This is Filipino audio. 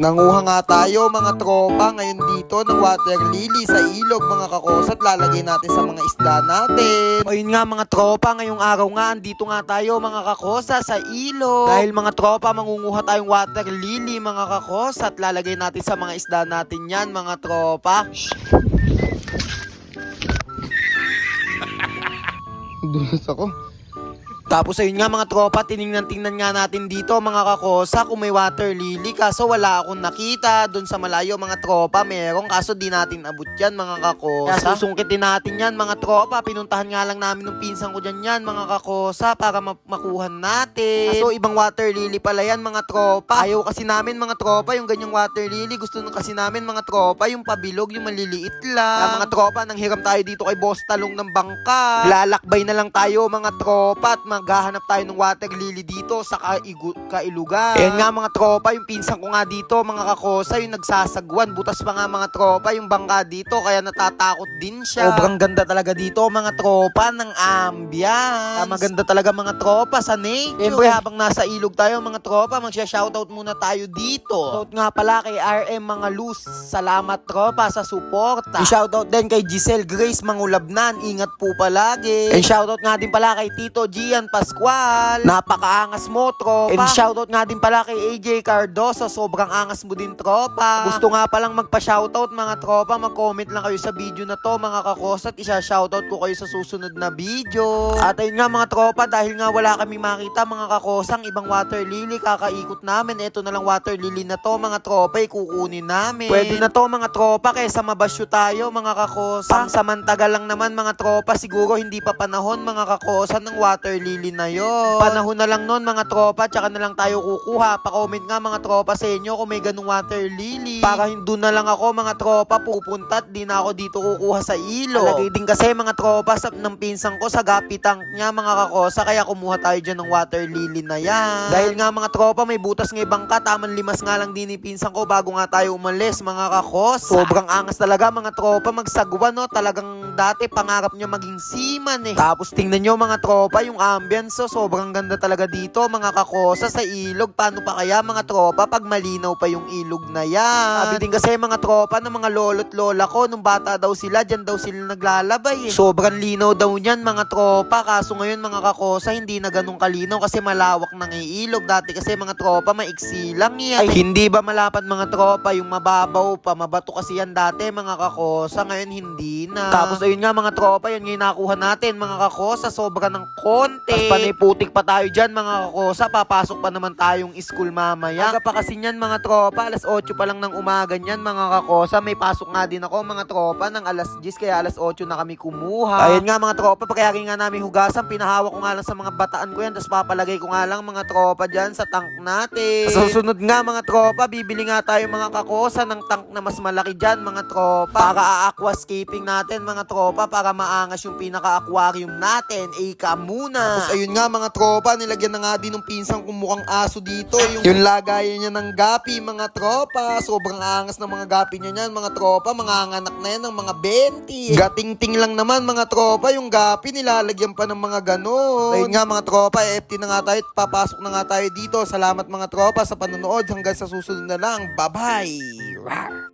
Nanguha nga tayo mga tropa ngayon dito ng water lily sa ilog mga kakosat lalagay natin sa mga isda natin. O yun nga mga tropa, ngayong araw nga, andito nga tayo mga kakosa sa ilog. Dahil mga tropa, mangunguha tayong water lily mga kakosa at lalagay natin sa mga isda natin yan mga tropa. Dulas ako. Tapos ayun nga mga tropa, tiningnan-tingnan nga natin dito mga kakosa kung may water lily. Kaso wala akong nakita doon sa malayo mga tropa. Meron kaso di natin abot yan mga kakosa. Kaya susungkitin natin yan mga tropa. Pinuntahan nga lang namin ng pinsan ko dyan yan mga kakosa para ma- makuha natin. Kaso ibang water lily pala yan mga tropa. Ayaw kasi namin mga tropa yung ganyang water lily. Gusto nung kasi namin mga tropa yung pabilog, yung maliliit lang. Kaya mga tropa, nang hiram tayo dito kay Boss Talong ng bangka. Lalakbay na lang tayo mga tropa at maghahanap tayo ng water lily dito sa kaigu- kailugan. Ayan nga mga tropa, yung pinsan ko nga dito mga kakosa, yung nagsasagwan. Butas pa nga mga tropa yung bangka dito kaya natatakot din siya. Sobrang ganda talaga dito mga tropa ng ambience. Ah, maganda talaga mga tropa sa nature. Siyempre habang nasa ilog tayo mga tropa, magsha-shoutout muna tayo dito. Shoutout nga pala kay RM Mga Luz. Salamat tropa sa suporta. Shoutout din kay Giselle Grace Mangulabnan. Ingat po palagi. And shoutout nga din pala kay Tito Gian Pascual. Napakaangas mo tropa. And shoutout nga din pala kay AJ Cardoso. Sobrang angas mo din tropa. Gusto nga palang magpa-shoutout mga tropa. Mag-comment lang kayo sa video na to mga kakosat. Isa-shoutout ko kayo sa susunod na video. At ayun nga mga tropa, dahil nga wala kami makita mga kakosang ibang water lily, kakaikot namin. Ito na lang water lily na to mga tropa, ikukunin namin. Pwede na to mga tropa, kaysa mabasyo tayo mga kakosa. Samantagal lang naman mga tropa, siguro hindi pa panahon mga kakosa ng water lily na yon. Panahon na lang nun mga tropa, tsaka na lang tayo kukuha. Pa-comment nga mga tropa sa inyo kung may ganung water lily. Para hindi na lang ako mga tropa pupunta at di na ako dito kukuha sa ilo. Alagay din kasi mga tropa sa, ng pinsang ko sa gapi tank niya mga kakosa, kaya kumuha tayo dyan ng water lily na yan. Dahil nga mga tropa, may butas ng ibang ka, taman limas nga lang din ni pinsang ko bago nga tayo umalis mga kakosa. Sobrang angas talaga mga tropa magsagwa no, talagang dati pangarap niya maging seaman eh. Tapos tingnan nyo mga tropa, yung ambience so, sobrang ganda talaga dito mga kakosa sa ilog. Paano pa kaya mga tropa pag malinaw pa yung ilog na yan? Sabi din kasi mga tropa ng mga lolo't lola ko, nung bata daw sila, dyan daw sila naglalabay eh. Sobrang linaw daw niyan mga tropa, kaso ngayon mga kakosa, hindi na ganun kalinaw kasi malawak ng ilog. Dati kasi mga tropa, maiksi lang yan. Ay, hindi ba malapad mga tropa, yung mababaw pa, mabato kasi yan dati mga kakosa, ngayon hindi na. Tapos ayun nga mga tropa, yan ngayon nakuha natin mga kakosa, sobra ng konti. Tapos paniputik pa tayo dyan mga kakosa, papasok pa naman tayong school mamaya. Aga pa kasi yan mga tropa, alas 8 pa lang ng umaga niyan mga kakosa, may pasok nga din ako mga tropa ng alas 10 kaya alas 8 na kami kumuha. Ayun nga mga tropa, pagkayari nga namin hugasan, pinahawak ko nga lang sa mga bataan ko yan, tapos papalagay ko nga lang mga tropa dyan sa tank natin. Sa susunod nga mga tropa, bibili nga tayo mga kakosa ng tank na mas malaki dyan mga tropa. Para a-aquascaping natin mga tropa, para maangas yung pinaka-aquarium natin. Ika muna. Tapos ayun nga mga tropa, nilagyan na nga din ng pinsang kumukhang aso dito. Yung, yung lagayan niya ng gapi mga tropa. Sobrang angas ng mga gapi niya niyan mga tropa. Mga anak na yan ng mga 20. Gating-ting lang naman mga tropa. Yung gapi nilalagyan pa ng mga ganon. Ayun nga mga tropa, FT na nga tayo. Papasok na nga tayo dito. Salamat mga tropa sa panonood. Hanggang sa susunod na lang. Bye-bye.